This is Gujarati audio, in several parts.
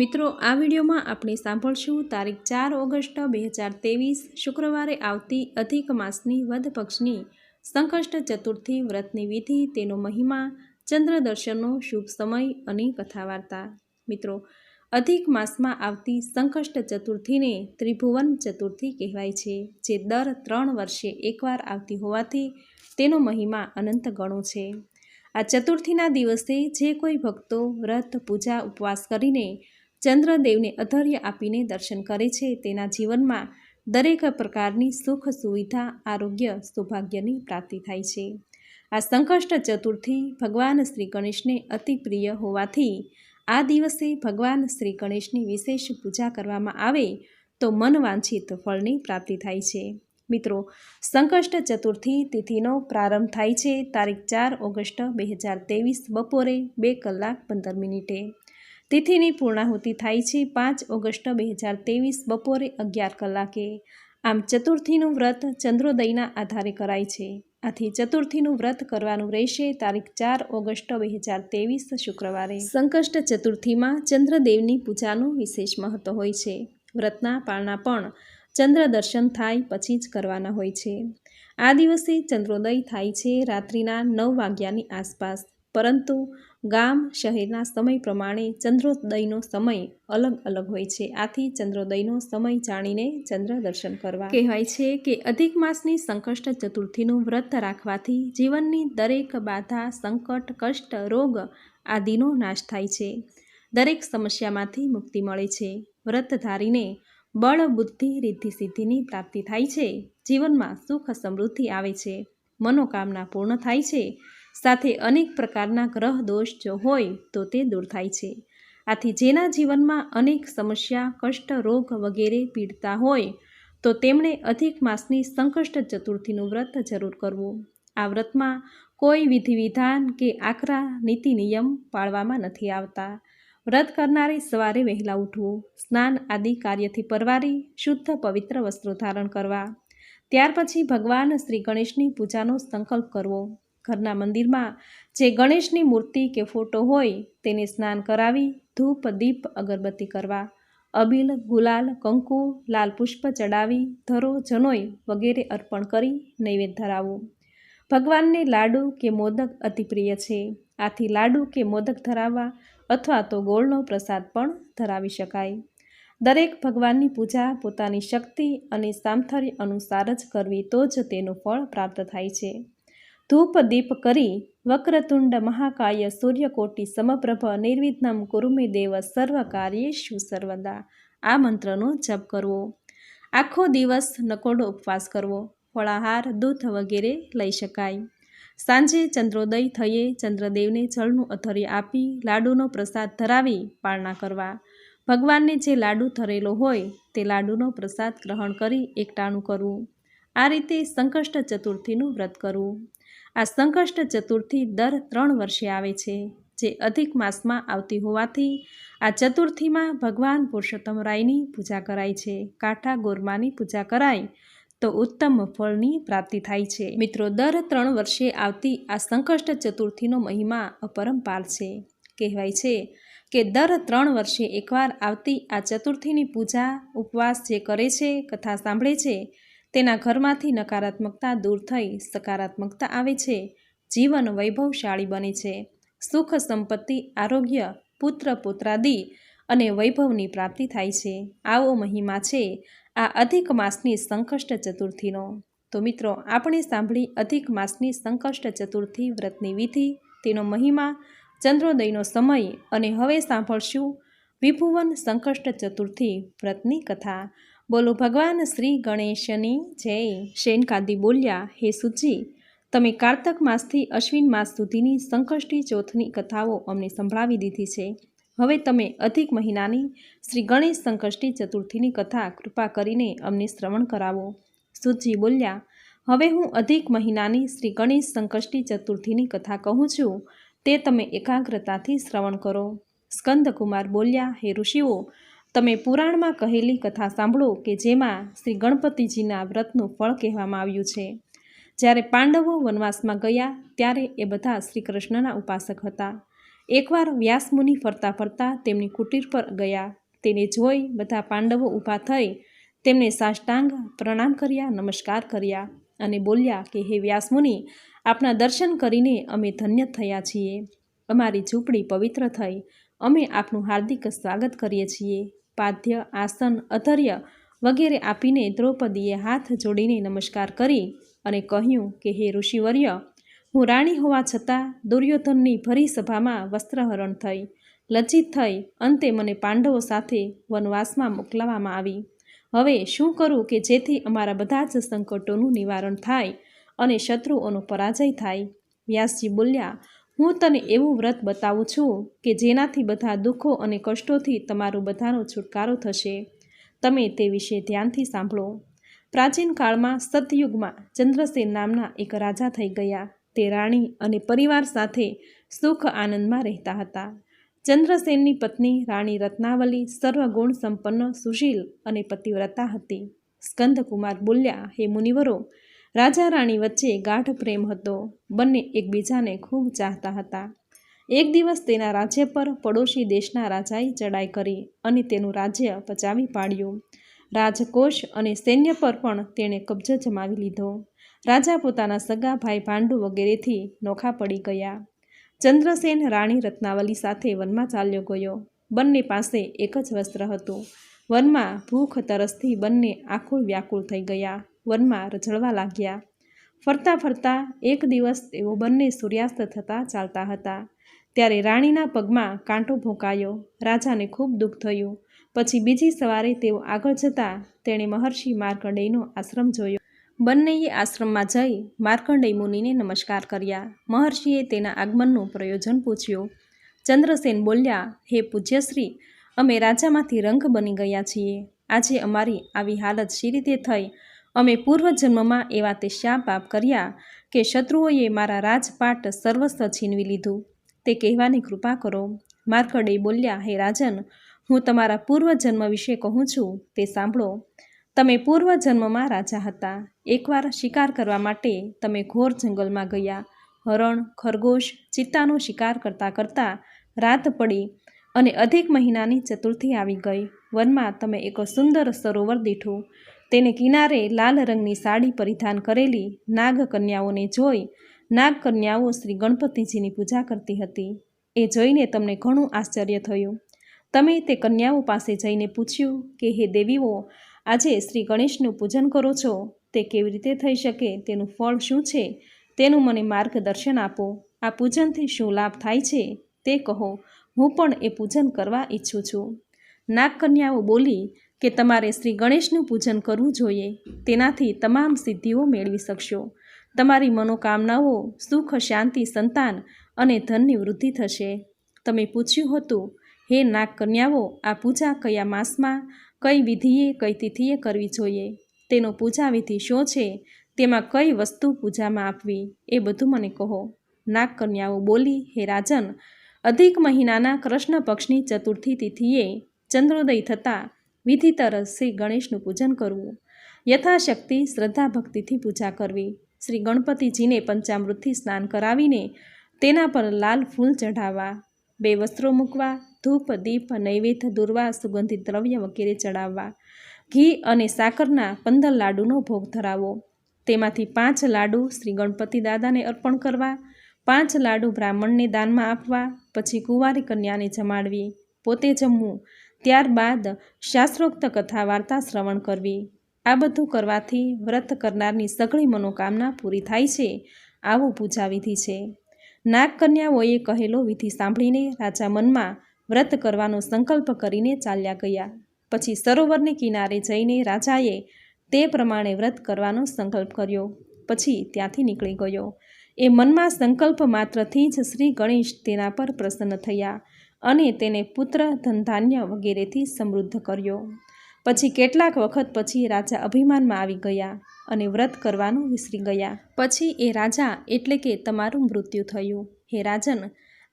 મિત્રો, આ વિડીયોમાં આપણે સાંભળશું તારીખ ચાર ઓગસ્ટ બે હજાર ત્રેવીસ, શુક્રવારે આવતી અધિક માસની વધ પક્ષની સંકષ્ટ ચતુર્થી વ્રતની વિધિ, તેનો મહિમા, ચંદ્ર દર્શનનો શુભ સમય અને કથા વાર્તા મિત્રો, અધિક માસમાં આવતી સંકષ્ટ ચતુર્થીને ત્રિભુવન ચતુર્થી કહેવાય છે, જે દર ત્રણ વર્ષે એકવાર આવતી હોવાથી તેનો મહિમા અનંત ગણો છે. આ ચતુર્થીના દિવસે જે કોઈ ભક્તો વ્રત, પૂજા, ઉપવાસ કરીને ચંદ્રદેવને અધર્ય આપીને દર્શન કરે છે. તેના જીવનમાં દરેક પ્રકારની સુખ, સુવિધા, આરોગ્ય, સૌભાગ્યની પ્રાપ્તિ થાય છે. આ સંકષ્ટ ચતુર્થી ભગવાન શ્રી ગણેશને અતિ પ્રિય હોવાથી આ દિવસે ભગવાન શ્રી ગણેશની વિશેષ પૂજા કરવામાં આવે તો મન વાંછિત ફળની પ્રાપ્તિ થાય છે. મિત્રો, સંકષ્ટ ચતુર્થી તિથિનો પ્રારંભ થાય છે તારીખ ચાર ઓગસ્ટ બે હજાર ત્રેવીસ બપોરે બે કલાક પંદર મિનિટે. તિથિની પૂર્ણાહુતિ થાય છે પાંચ ઓગસ્ટ બે હજાર ત્રેવીસ બપોરે અગિયાર કલાકે. આમ ચતુર્થીનું વ્રત ચંદ્રોદયના આધારે કરાય છે. આથી ચતુર્થીનું વ્રત કરવાનું રહેશે તારીખ ચાર ઓગસ્ટ બે હજાર ત્રેવીસ શુક્રવારે. સંકષ્ટ ચતુર્થીમાં ચંદ્રદેવની પૂજાનું વિશેષ મહત્વ હોય છે. વ્રતના પાળના પણ ચંદ્ર દર્શન થાય પછી જ કરવાના હોય છે. આ દિવસે ચંદ્રોદય થાય છે રાત્રિના નવ વાગ્યાની આસપાસ. પરંતુ ગામ શહેરના સમય પ્રમાણે ચંદ્રોદયનો સમય અલગ અલગ હોય છે. આથી ચંદ્રોદયનો સમય જાણીને ચંદ્ર દર્શન કરવા કહેવાય છે કે અધિક માસની સંકષ્ટ ચતુર્થીનું વ્રત રાખવાથી જીવનની દરેક બાધા, સંકટ, કષ્ટ, રોગ આદિનો નાશ થાય છે. દરેક સમસ્યામાંથી મુક્તિ મળે છે. વ્રત ધારીને બળ, બુદ્ધિ, રિદ્ધિ, સિદ્ધિની પ્રાપ્તિ થાય છે. જીવનમાં સુખ, સમૃદ્ધિ આવે છે. મનોકામના પૂર્ણ થાય છે. સાથે અનેક પ્રકારના ગ્રહ દોષ જો હોય, તો તે દૂર થાય છે. આથી જેના જીવનમાં અનેક સમસ્યા, કષ્ટ, રોગ વગેરે પીડતા હોય, તો તેમણે અધિક માસની સંકષ્ટ ચતુર્થીનું વ્રત જરૂર કરવું. આ વ્રતમાં કોઈ વિધિ વિધાન કે આકરા નીતિ નિયમ પાળવામાં નથી આવતા. વ્રત કરનારે સવારે વહેલા ઉઠવું, સ્નાન આદિ કાર્યથી પરવારી, શુદ્ધ પવિત્ર વસ્ત્રો ધારણ કરવા. ત્યાર પછી ભગવાન શ્રી ગણેશની પૂજાનો સંકલ્પ કરવો. ઘરના મંદિરમાં જે ગણેશની મૂર્તિ કે ફોટો હોય તેને સ્નાન કરાવી ધૂપ, દીપ, અગરબત્તી કરવા, અબીલ, ગુલાલ, કંકુ, લાલ પુષ્પ ચડાવી, ધરો, જનોઈ વગેરે અર્પણ કરી નૈવેદ્ય ધરાવવું ભગવાનને લાડુ કે મોદક અતિપ્રિય છે. આથી લાડુ કે મોદક ધરાવવા અથવા તો ગોળનો પ્રસાદ પણ ધરાવી શકાય. દરેક ભગવાનની પૂજા પોતાની શક્તિ અને સામથર્ય અનુસાર જ કરવી તો જ તેનું ફળ પ્રાપ્ત થાય છે. ધૂપ દીપ કરી વક્રતુંડ મહાકાય સૂર્યકોટી સમપ્રભ નિર્વિઘ્નમ કુરુમે દેવ સર્વ કાર્યેશુ સર્વદા? આ મંત્રનો જપ કરવો. આખો દિવસ નકોડો ઉપવાસ કરવો. ફળાહાર, દૂધ વગેરે લઈ શકાય. સાંજે ચંદ્રોદય થયે ચંદ્રદેવને જળનું અથરી આપી લાડુનો પ્રસાદ ધરાવી પાળના કરવા. ભગવાનને જે લાડુ ધરેલો હોય તે લાડુનો પ્રસાદ ગ્રહણ કરી એકટાણું કરવું. આ રીતે સંકષ્ટ ચતુર્થીનું વ્રત કરવું. આ સંકષ્ટ ચતુર્થી દર ત્રણ વર્ષે આવે છે, જે અધિક માસમાં આવતી હોવાથી આ ચતુર્થીમાં ભગવાન પુરુષોત્તમ રાયની પૂજા કરાય છે, કાંઠા ગોરમાની પૂજા કરાય તો ઉત્તમ ફળની પ્રાપ્તિ થાય છે. મિત્રો, દર ત્રણ વર્ષે આવતી આ સંકષ્ટ ચતુર્થીનો મહિમા અપરંપાર છે. કહેવાય છે કે દર ત્રણ વર્ષે એકવાર આવતી આ ચતુર્થીની પૂજા ઉપવાસ જે કરે છે, કથા સાંભળે છે તેના ઘરમાંથી નકારાત્મકતા દૂર થઈ સકારાત્મકતા આવે છે. જીવન વૈભવશાળી બને છે. સુખ, સંપત્તિ, આરોગ્ય, પુત્ર, પુત્રાદિ અને વૈભવની પ્રાપ્તિ થાય છે. આવો મહિમા છે આ અધિક માસની સંકષ્ટ ચતુર્થીનો. તો મિત્રો, આપણે સાંભળી અધિક માસની સંકષ્ટ ચતુર્થી વ્રતની વિધિ, તેનો મહિમા, ચંદ્રોદયનો સમય અને હવે સાંભળશું વિભુવન સંકષ્ટ ચતુર્થી વ્રતની કથા. બોલો ભગવાન શ્રી ગણેશની જય. શેનકાદી બોલ્યા, હે સુજી, તમે કારતક માસથી અશ્વિન માસ સુધીની સંકષ્ટી ચોથની કથાઓ અમને સંભળાવી દીધી છે. હવે તમે અધિક મહિનાની શ્રી ગણેશ સંકષ્ટી ચતુર્થીની કથા કૃપા કરીને અમને શ્રવણ કરાવો. સુજી બોલ્યા, હવે હું અધિક મહિનાની શ્રી ગણેશ સંકષ્ટી ચતુર્થીની કથા કહું છું. તે તમે એકાગ્રતાથી શ્રવણ કરો. સ્કંદકુમાર બોલ્યા, હે ઋષિઓ તમે પુરાણમાં કહેલી કથા સાંભળો કે જેમાં શ્રી ગણપતિજીના વ્રતનું ફળ કહેવામાં આવ્યું છે. જ્યારે પાંડવો વનવાસમાં ગયા, ત્યારે એ બધા શ્રી કૃષ્ણના ઉપાસક હતા. એકવાર વ્યાસમુનિ ફરતા ફરતા તેમની કુટીર પર ગયા. તેને જોઈ બધા પાંડવો ઊભા થઈ તેમને સાષ્ટાંગ પ્રણામ કર્યા, નમસ્કાર કર્યા અને બોલ્યા કે, હે વ્યાસમુનિ, આપના દર્શન કરીને અમે ધન્ય થયા છીએ. અમારી ઝૂંપડી પવિત્ર થઈ. અમે આપનું હાર્દિક સ્વાગત કરીએ છીએ. પાદ્ય, આસન અધર્ય વગેરે આપીને દ્રૌપદીએ હાથ જોડીને નમસ્કાર કરી અને કહ્યું કે, હે ઋષિવર્ય, હું રાણી હોવા છતાં દુર્યોધનની ભરી સભામાં વસ્ત્રહરણ થઈ લજ્જિત થઈ, અંતે મને પાંડવો સાથે વનવાસમાં મોકલવામાં આવી. હવે શું કરું કે જેથી અમારા બધા જ સંકટોનું નિવારણ થાય અને શત્રુઓનો પરાજય થાય? વ્યાસજી બોલ્યા હું તને એવું વ્રત બતાવું છું કે જેનાથી બધા દુઃખો અને કષ્ટોથી તમારો બધાનો છુટકારો થશે. તમે તે વિશે ધ્યાનથી સાંભળો. પ્રાચીન કાળમાં સતયુગમાં ચંદ્રસેન નામના એક રાજા થઈ ગયા. તે રાણી અને પરિવાર સાથે સુખ આનંદમાં રહેતા હતા. ચંદ્રસેનની પત્ની રાણી રત્નાવલી સર્વગુણ સંપન્ન સુશીલ અને પતિવ્રતા હતી. સ્કંદકુમાર બોલ્યા, હે મુનિવરો રાજા રાણી વચ્ચે ગાઢ પ્રેમ હતો. બંને એકબીજાને ખૂબ ચાહતા હતા. એક દિવસ તેના રાજ્ય પર પડોશી દેશના રાજાએ ચડાઈ કરી અને તેનું રાજ્ય પચાવી પાડ્યું. રાજકોષ અને સૈન્ય પર પણ તેણે કબજો જમાવી લીધો. રાજા પોતાના સગા, ભાઈ, ભાંડુ વગેરેથી નોખા પડી ગયા. ચંદ્રસેન રાણી રત્નાવલી સાથે વનમાં ચાલ્યો ગયો. બંને પાસે એક જ વસ્ત્ર હતું. વનમાં ભૂખ તરસથી બંને આખું વ્યાકુળ થઈ ગયા. વનમાં રઝળવા લાગ્યા. ફરતા ફરતા એક દિવસ તેઓ બંને સૂર્યાસ્ત થતાં ચાલતા હતા. ત્યારે રાણીના પગમાં કાંટો ભોંકાયો. રાજાને ખૂબ દુઃખ થયું. પછી બીજી સવારે તેઓ આગળ જતાં તેણે મહર્ષિ માર્કંડેયનો આશ્રમ જોયો. બંનેએ આશ્રમમાં જઈ માર્કંડેય મુનિને નમસ્કાર કર્યા. મહર્ષિએ તેના આગમનનું પ્રયોજન પૂછ્યું. ચંદ્રસેન બોલ્યા, હે પૂજ્યશ્રી, અમે રાજામાંથી રંગ બની ગયા છીએ. આજે અમારી આવી હાલત શી રીતે થઈ? અમે પૂર્વજન્મમાં એવા તે શ્યા પાપ કર્યા કે શત્રુઓએ મારા રાજપાટ સર્વસ્વ છીનવી લીધું. તે કહેવાની કૃપા કરો. માર્કડે બોલ્યા, હે રાજન, હું તમારા પૂર્વજન્મ વિશે કહું છું. તે સાંભળો. તમે પૂર્વજન્મમાં રાજા હતા. એકવાર શિકાર કરવા માટે તમે ઘોર જંગલમાં ગયા. હરણ, ખરગોશ, ચિત્તાનો શિકાર કરતાં કરતાં રાત પડી અને અધિક મહિનાની ચતુર્થી આવી ગઈ. વનમાં તમે એક સુંદર સરોવર દીઠું. તેને કિનારે લાલ રંગની સાડી પરિધાન કરેલી નાગ કન્યાઓને જોઈ નાગ કન્યાઓ શ્રી ગણપતિજીની પૂજા કરતી હતી. એ જોઈને તમને ઘણું આશ્ચર્ય થયું. તમે તે કન્યાઓ પાસે જઈને પૂછ્યું કે, હે દેવીઓ, આજે શ્રી ગણેશનું પૂજન કરો છો? તે કેવી રીતે થઈ શકે? તેનું ફળ શું છે? તેનું મને માર્ગદર્શન આપો. આ પૂજનથી શું લાભ થાય છે? તે કહો. હું પણ એ પૂજન કરવા ઈચ્છું છું. નાગકન્યાઓ બોલી કે તમારે શ્રી ગણેશનું પૂજન કરવું જોઈએ, તેનાથી તમામ સિદ્ધિઓ મેળવી શકશો. તમારી મનોકામનાઓ, સુખ, શાંતિ, સંતાન અને ધનની વૃદ્ધિ થશે. તમે પૂછ્યું હતું, હે નાગ કન્યાઓ આ પૂજા કયા માસમાં? કઈ વિધિએ, કઈ તિથિએ કરવી જોઈએ? તેનો પૂજા વિધિ શું છે? તેમાં કઈ વસ્તુ પૂજામાં આપવી? એ બધું મને કહો. નાગ કન્યાઓ બોલી, હે રાજન, અધિક મહિનાના કૃષ્ણ પક્ષની ચતુર્થી તિથિએ ચંદ્રોદય થતાં વિધિતર શ્રી ગણેશનું પૂજન કરવું. યથાશક્તિ શ્રદ્ધા ભક્તિથી પૂજા કરવી. શ્રી ગણપતિજીને પંચામૃતથી સ્નાન કરાવીને તેના પર લાલ ફૂલ ચઢાવવા. બે વસ્ત્રો મૂકવા, ધૂપ, દીપ, નૈવેદ્ય, દુર્વા, સુગંધિત દ્રવ્ય વગેરે ચડાવવા. ઘી અને સાકરના પંદર લાડુનો ભોગ ધરાવો. તેમાંથી પાંચ લાડુ શ્રી ગણપતિ દાદાને અર્પણ કરવા, પાંચ લાડુ બ્રાહ્મણને દાનમાં આપવા, પછી કુંવારી કન્યાને જમાડવી. પોતે જમવું. ત્યારબાદ શાસ્ત્રોક્ત કથા વાર્તા શ્રવણ કરવી. આ બધું કરવાથી વ્રત કરનારની સઘળી મનોકામના પૂરી થાય છે. આવું પૂજા વિધિ છે. નાગકન્યાઓએ કહેલો વિધિ સાંભળીને રાજા મનમાં વ્રત કરવાનો સંકલ્પ કરીને ચાલ્યા ગયા. પછી સરોવરને કિનારે જઈને રાજાએ તે પ્રમાણે વ્રત કરવાનો સંકલ્પ કર્યો. પછી ત્યાંથી નીકળી ગયો. એ મનમાં સંકલ્પ માત્રથી જ શ્રી ગણેશ તેના પર પ્રસન્ન થયા. અને તેને પુત્ર ધનધાન્ય વગેરેથી સમૃદ્ધ કર્યો. પછી કેટલાક વખત પછી રાજા અભિમાનમાં આવી ગયા અને વ્રત કરવાનું વિસરી ગયા. પછી એ રાજા એટલે કે તમારું મૃત્યુ થયું. હે રાજન,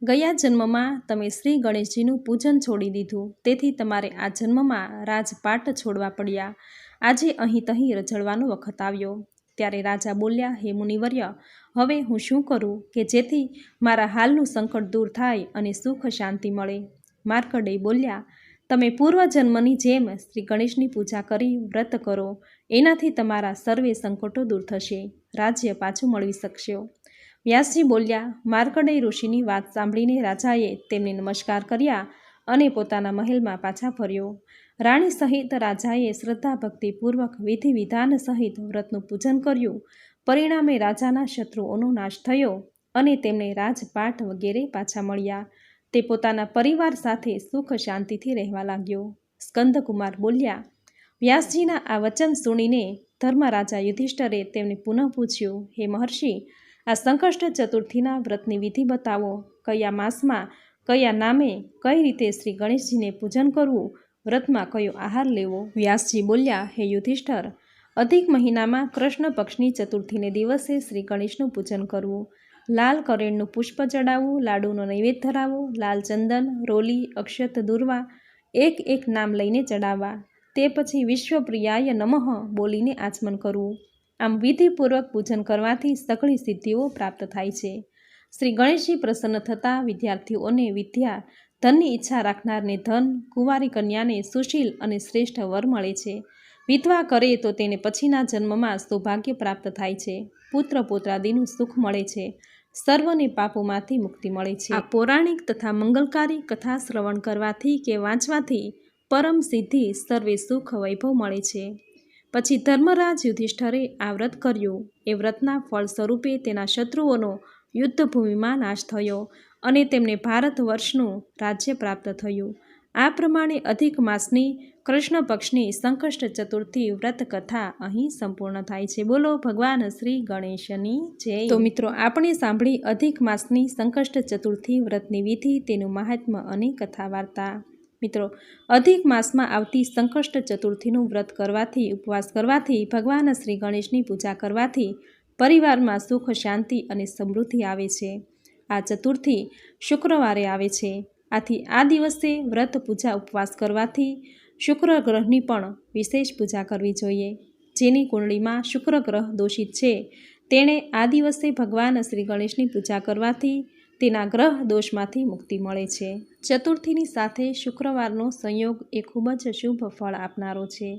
ગયા જન્મમાં તમે શ્રી ગણેશજીનું પૂજન છોડી દીધું. તેથી તમારે આ જન્મમાં રાજપાટ છોડવા પડ્યા. આજે અહીં તહીં રજળવાનો વખત આવ્યો. ત્યારે રાજા બોલ્યા, હે મુનિવર્ય, હવે હું શું કરું કે જેથી મારા હાલનું સંકટ દૂર થાય અને સુખ શાંતિ મળે? માર્કડે બોલ્યા, તમે પૂર્વજન્મની જેમ શ્રી ગણેશની પૂજા કરી વ્રત કરો, એનાથી તમારા સર્વે સંકટો દૂર થશે, રાજ્ય પાછું મળવી શકશો. વ્યાસજી બોલ્યા માર્કડે ઋષિની વાત સાંભળીને રાજાએ તેમને નમસ્કાર કર્યા અને પોતાના મહેલમાં પાછા ફર્યો. રાણી સહિત રાજાએ શ્રદ્ધા ભક્તિપૂર્વક વિધિ વિધાન સહિત વ્રતનું પૂજન કર્યું. પરિણામે રાજાના શત્રુઓનો નાશ થયો અને તેમને રાજપાટ વગેરે પાછા મળ્યા. તે પોતાના પરિવાર સાથે સુખ શાંતિથી રહેવા લાગ્યો. સ્કંદકુમાર બોલ્યા, વ્યાસજીના આ વચન સુણીને ધર્મરાજા યુધિષ્ઠરે તેમને પુનઃ પૂછ્યું, હે મહર્ષિ, આ સંકષ્ટ ચતુર્થીના વ્રતની વિધિ બતાવો. કયા માસમાં, કયા નામે, કઈ રીતે શ્રી ગણેશજીને પૂજન કરવું? વ્રતમાં કયો આહાર લેવો? વ્યાસજી બોલ્યા, હે યુધિષ્ઠર, અધિક મહિનામાં કૃષ્ણ પક્ષની ચતુર્થીને દિવસે શ્રી ગણેશનું પૂજન કરવું. લાલ કરેણનું પુષ્પ ચડાવવું, લાડુનો નૈવેદ્ય ધરાવવું, લાલ ચંદન, રોલી, અક્ષત દુર્વા, એક એક નામ લઈને ચડાવવા. તે પછી વિશ્વપ્રિયાય નમઃ બોલીને આચમન કરવું. આમ વિધિપૂર્વક પૂજન કરવાથી સઘળી સિદ્ધિઓ પ્રાપ્ત થાય છે. શ્રી ગણેશજી પ્રસન્ન થતાં વિદ્યાર્થીઓને વિદ્યા ધનની ઈચ્છા રાખનારને ધન, કુંવારી કન્યાને સુશીલ અને શ્રેષ્ઠ વર મળે છે. વિધવા કરે તો તેને પછીના જન્મમાં સૌભાગ્ય પ્રાપ્ત થાય છે. પુત્ર પુત્રાદિનું સુખ મળે છે. સર્વને પાપોમાંથી મુક્તિ મળે છે. પૌરાણિક તથા મંગલકારી કથા શ્રવણ કરવાથી કે વાંચવાથી પરમ સિદ્ધિ સર્વે સુખ વૈભવ મળે છે. પછી ધર્મરાજ યુધિષ્ઠરે આ વ્રત કર્યું. એ વ્રતના ફળ સ્વરૂપે તેના શત્રુઓનો યુદ્ધભૂમિમાં નાશ થયો. અને તેમને ભારત વર્ષનું રાજ્ય પ્રાપ્ત થયું. આ પ્રમાણે અધિક માસની કૃષ્ણ પક્ષની સંકષ્ટ ચતુર્થી વ્રત કથા અહીં સંપૂર્ણ થાય છે. બોલો ભગવાન શ્રી ગણેશની જય. તો મિત્રો, આપણે સાંભળી અધિક માસની સંકષ્ટ ચતુર્થી વ્રતની વિધિ, તેનું મહાત્મ્ય અને કથા વાર્તા મિત્રો, અધિક માસમાં આવતી સંકષ્ટ ચતુર્થીનું વ્રત કરવાથી, ઉપવાસ કરવાથી, ભગવાન શ્રી ગણેશની પૂજા કરવાથી પરિવારમાં સુખ, શાંતિ અને સમૃદ્ધિ આવે છે. આ ચતુર્થી શુક્રવારે આવે છે. આથી આ દિવસે વ્રત પૂજા ઉપવાસ કરવાથી શુક્ર ગ્રહની પણ વિશેષ પૂજા કરવી જોઈએ. જેની કુંડળીમાં શુક્ર ગ્રહ દોષિત છે. તેણે આ દિવસે ભગવાન શ્રી ગણેશની પૂજા કરવાથી તેના ગ્રહ દોષમાંથી મુક્તિ મળે છે. ચતુર્થીની સાથે શુક્રવારનો સંયોગ એ ખૂબ જ શુભ ફળ આપનારો છે.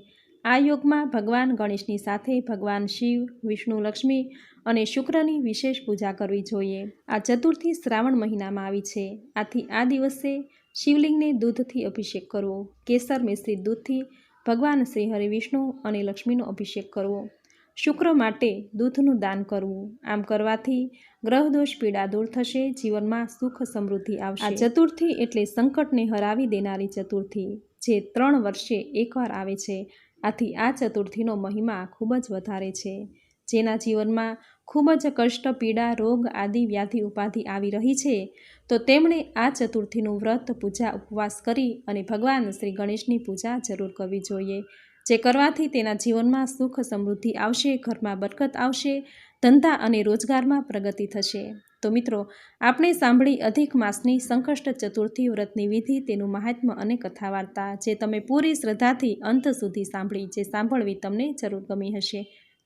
આ યોગમાં ભગવાન ગણેશની સાથે ભગવાન શિવ, વિષ્ણુ લક્ષ્મી અને શુક્રની વિશેષ પૂજા કરવી જોઈએ. આ ચતુર્થી શ્રાવણ મહિનામાં આવી છે. આથી આ દિવસે શિવલિંગને દૂધથી અભિષેક કરવો, કેસર મિશ્રિત દૂધથી ભગવાન શ્રી હરિ વિષ્ણુ અને લક્ષ્મીનો અભિષેક કરવો, શુક્ર માટે દૂધનું દાન કરવું. આમ કરવાથી ગ્રહદોષ પીડા દૂર થશે, જીવનમાં સુખ સમૃદ્ધિ આવશે. આ ચતુર્થી એટલે સંકટને હરાવી દેનારી ચતુર્થી, જે ત્રણ વર્ષે એકવાર આવે છે. આથી આ ચતુર્થીનો મહિમા ખૂબ જ વધારે છે. જેના જીવનમાં ખૂબ જ કષ્ટ, પીડા, રોગ આદિ વ્યાધિ ઉપાધિ આવી રહી છે, તો તેમણે આ ચતુર્થીનું વ્રત, પૂજા, ઉપવાસ કરી અને ભગવાન શ્રી ગણેશની પૂજા જરૂર કરવી જોઈએ. જે કરવાથી તેના જીવનમાં સુખ સમૃદ્ધિ આવશે, ઘરમાં બરકત આવશે, ધંધા અને રોજગારમાં પ્રગતિ થશે. તો મિત્રો, આપણે સાંભળી અધિક માસની સંકષ્ટ ચતુર્થી વ્રતની વિધિ, તેનું મહાત્મ્ય અને કથા વાર્તા જે તમે પૂરી શ્રદ્ધાથી અંત સુધી સાંભળી, જે સાંભળવી તમને જરૂર ગમી હશે.